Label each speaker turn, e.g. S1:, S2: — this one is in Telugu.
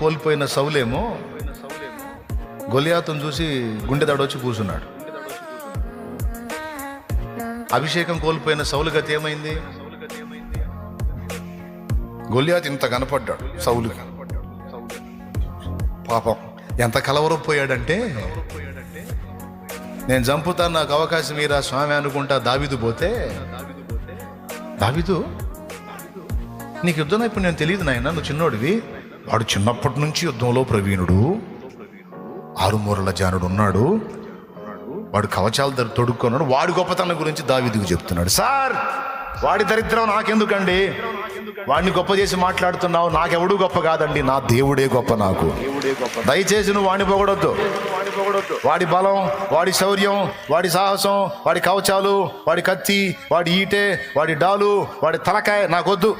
S1: కోల్పోయిన సౌలేమో గొలియాతును చూసి గుండె దడొచ్చి కూర్చున్నాడు. అభిషేకం కోల్పోయిన సౌలు గతి ఏమైంది? గొలియాత్ ఇంత కనపడ్డాడు సౌలుకి. పాపం ఎంత కలవరపోయాడంటే నేను చంపుతాను నాకు అవకాశం మీరా స్వామి అనుకుంటా దావిదు పోతే. దావిదు? నీకు యుద్ధం ఇప్పుడు నేను తెలియదు నాయన నువ్వు చిన్నోడివి. వాడు చిన్నప్పటి నుంచి యుద్ధంలో ప్రవీణుడు. ఆరుమూరల జానుడు ఉన్నాడు. వాడు కవచాలు ధర తొడుక్కున్నాడు. వాడి గొప్పతనం గురించి దావిదికి చెప్తున్నాడు. సార్ వాడి దరిద్రం నాకెందుకండి? వాడిని గొప్ప చేసి మాట్లాడుతున్నావు. నాకెవడు గొప్ప కాదండి. నా దేవుడే గొప్ప నాకు. దయచేసి నువ్వు వాడిని పొగడొద్దు. వాడి బలం వాడి శౌర్యం వాడి సాహసం వాడి కవచాలు వాడి కత్తి వాడి ఈటె వాడి డాలు వాడి తలకాయ నాకొద్దు.